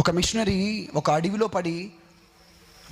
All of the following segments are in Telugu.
ఒక మిషనరీ ఒక అడవిలో పడి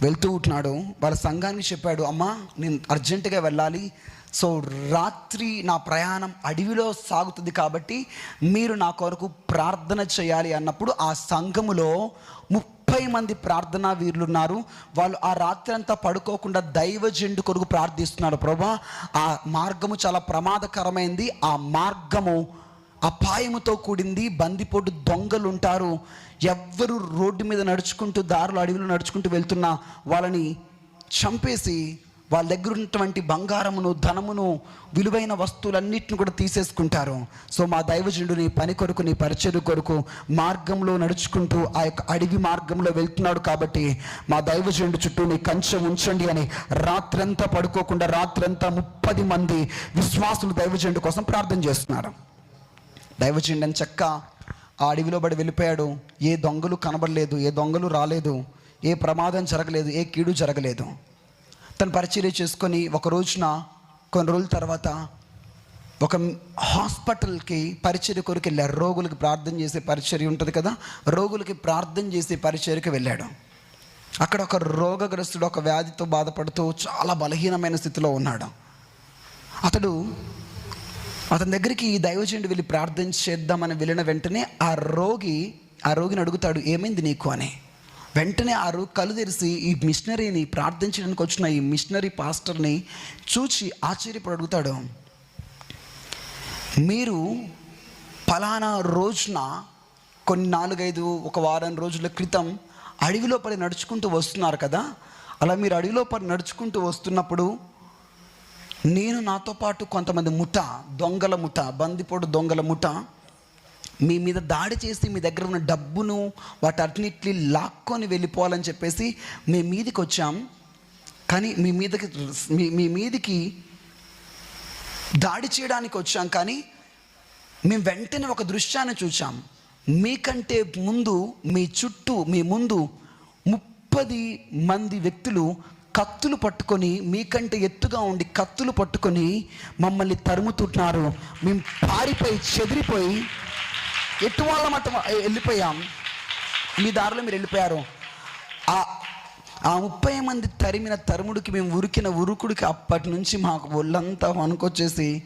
వెళ్తూ ఉంటున్నాడు. వాళ్ళ సంఘానికి చెప్పాడు అమ్మా నేను అర్జెంటుగా వెళ్ళాలి. సో రాత్రి నా ప్రయాణం అడవిలో సాగుతుంది కాబట్టి మీరు నా కొరకు ప్రార్థన చేయాలి అన్నప్పుడు ఆ సంఘములో ముప్పై మంది ప్రార్థనా వీరులు ఉన్నారు వాళ్ళు ఆ రాత్రి అంతా పడుకోకుండా దైవజెండు కొరకు ప్రార్థిస్తున్నారు. ప్రభా ఆ మార్గము చాలా ప్రమాదకరమైంది. ఆ మార్గము అపాయముతో కూడింది బందిపోటు దొంగలు ఉంటారు ఎవ్వరు రోడ్డు మీద నడుచుకుంటూ దారులు అడవిలో నడుచుకుంటూ వెళ్తున్నా వాళ్ళని చంపేసి వాళ్ళ దగ్గర ఉన్నటువంటి బంగారమును ధనమును విలువైన వస్తువులన్నిటిని కూడా తీసేసుకుంటారు. సో మా దైవజనుడు నీ పని కొరకు నీ పరిచయం కొరకు మార్గంలో నడుచుకుంటూ ఆ యొక్క అడవి మార్గంలో వెళ్తున్నాడు కాబట్టి మా దైవజనుడు చుట్టూ నీ కంచె ఉంచండి అని రాత్రంతా పడుకోకుండా రాత్రంతా ముప్పది మంది విశ్వాసులు దైవజనుడు కోసం ప్రార్థన చేస్తున్నారు. దైవజనుడని చెక్క ఆ అడవిలో పడి వెళ్ళిపోయాడు. ఏ దొంగలు కనబడలేదు ఏ దొంగలు రాలేదు ఏ ప్రమాదం జరగలేదు ఏ కీడు జరగలేదు. తను పరిచర్య చేసుకొని ఒక రోజున కొన్ని రోజుల తర్వాత ఒక హాస్పిటల్కి పరిచర్య కొరకు వెళ్ళారు రోగులకి ప్రార్థన చేసే పరిచర్య ఉంటుంది కదా రోగులకి ప్రార్థన చేసే పరిచర్యకి వెళ్ళాడు. అక్కడ ఒక రోగగ్రస్తుడు ఒక వ్యాధితో బాధపడుతూ చాలా బలహీనమైన స్థితిలో ఉన్నాడు. అతడు అతని దగ్గరికి ఈ దైవజనుడు వెళ్ళి ప్రార్థన చేద్దామని వెళ్ళిన వెంటనే ఆ రోగి ఆ రోగిని అడుగుతాడు ఏమైంది నీకు? అని. వెంటనే ఆ రోగి కళ్ళు తెరిచి ఈ మిషనరీని ప్రార్థించడానికి వచ్చిన ఈ మిషనరీ పాస్టర్ని చూచి ఆశ్చర్యపడి అడుగుతాడు మీరు ఫలానా రోజున కొన్ని నాలుగైదు ఒక వారం రోజుల క్రితం అడవిలో పడి నడుచుకుంటూ వస్తున్నారు కదా? అలా మీరు అడవిలో పడి నడుచుకుంటూ వస్తున్నప్పుడు నేను నాతో పాటు కొంతమంది ముఠ దొంగల ముఠ బందిపోడు దొంగల ముఠ మీ మీద దాడి చేసి మీ దగ్గర ఉన్న డబ్బును వాటన్నిటిని లాక్కొని వెళ్ళిపోవాలని చెప్పేసి మీ మీదికి వచ్చాం. కానీ మీ మీదకి మీ మీ మీదికి దాడి చేయడానికి వచ్చాం. కానీ మేము వెంటనే ఒక దృశ్యాన్ని చూసాం మీకంటే ముందు మీ చుట్టూ మీ ముందు ముప్పది మంది వ్యక్తులు కత్తులు పట్టుకొని మీకంటే ఎత్తుగా ఉండి కత్తులు పట్టుకొని మమ్మల్ని తరుముతుంటున్నారు. మేము పారిపోయి చెదిరిపోయి ఎటు వాళ్ళ మట్ట వెళ్ళిపోయాం. మీ దారిలో మీరు వెళ్ళిపోయారు. ఆ ఆ ముప్పై మంది తరిమిన తరుముడికి మేము ఉరికిన ఉరుకుడికి అప్పటి నుంచి మాకు ఒళ్ళంతా వణుకొచ్చేసి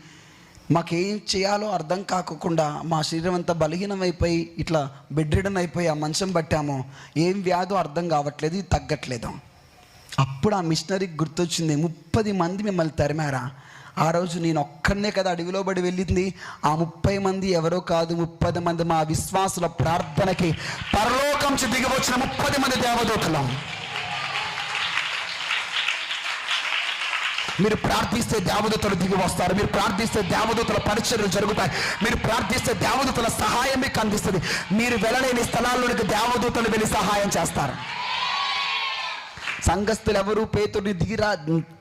మాకేం చేయాలో అర్థం కాకుండా మా శరీరం అంతా బలహీనమైపోయి ఇట్లా బెడ్రిడన్ అయిపోయి ఆ మంచం పట్టాము. ఏం వ్యాధో అర్థం కావట్లేదు తగ్గట్లేదు. అప్పుడు ఆ మిషనరీకి గుర్తొచ్చింది ముప్పది మంది మిమ్మల్ని తరిమారా? ఆ రోజు నేను ఒక్కనే కదా అడవిలో పడి వెళ్ళింది. ఆ ముప్పై మంది ఎవరో కాదు ముప్పది మంది మా విశ్వాసుల ప్రార్థనకి పరలోకం దిగివచ్చిన దిగవచ్చిన ముప్పది మంది దేవదూతలం. మీరు ప్రార్థిస్తే దేవదూతలు దిగి వస్తారు. మీరు ప్రార్థిస్తే దేవదూతల పరిచర్యలు జరుగుతాయి. మీరు ప్రార్థిస్తే దేవదూతల సహాయం మీకు అందిస్తుంది. మీరు వెళ్ళలేని స్థలాల్లోనికి దేవదూతలు వెళ్ళి సహాయం చేస్తారు. సంఘస్థులు ఎవరు పేతుడిని దిగిరా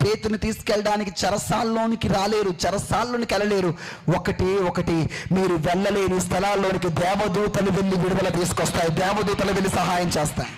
పేతుని తీసుకెళ్ళడానికి చరసాల్లోనికి రాలేరు చరసాల్లోనికి వెళ్ళలేరు. ఒకటి ఒకటి మీరు వెళ్ళలేని స్థలాల్లోనికి దేవదూతలు వెళ్ళి విడుదల తీసుకొస్తాయి. దేవదూతలు వెళ్ళి సహాయం చేస్తాయి.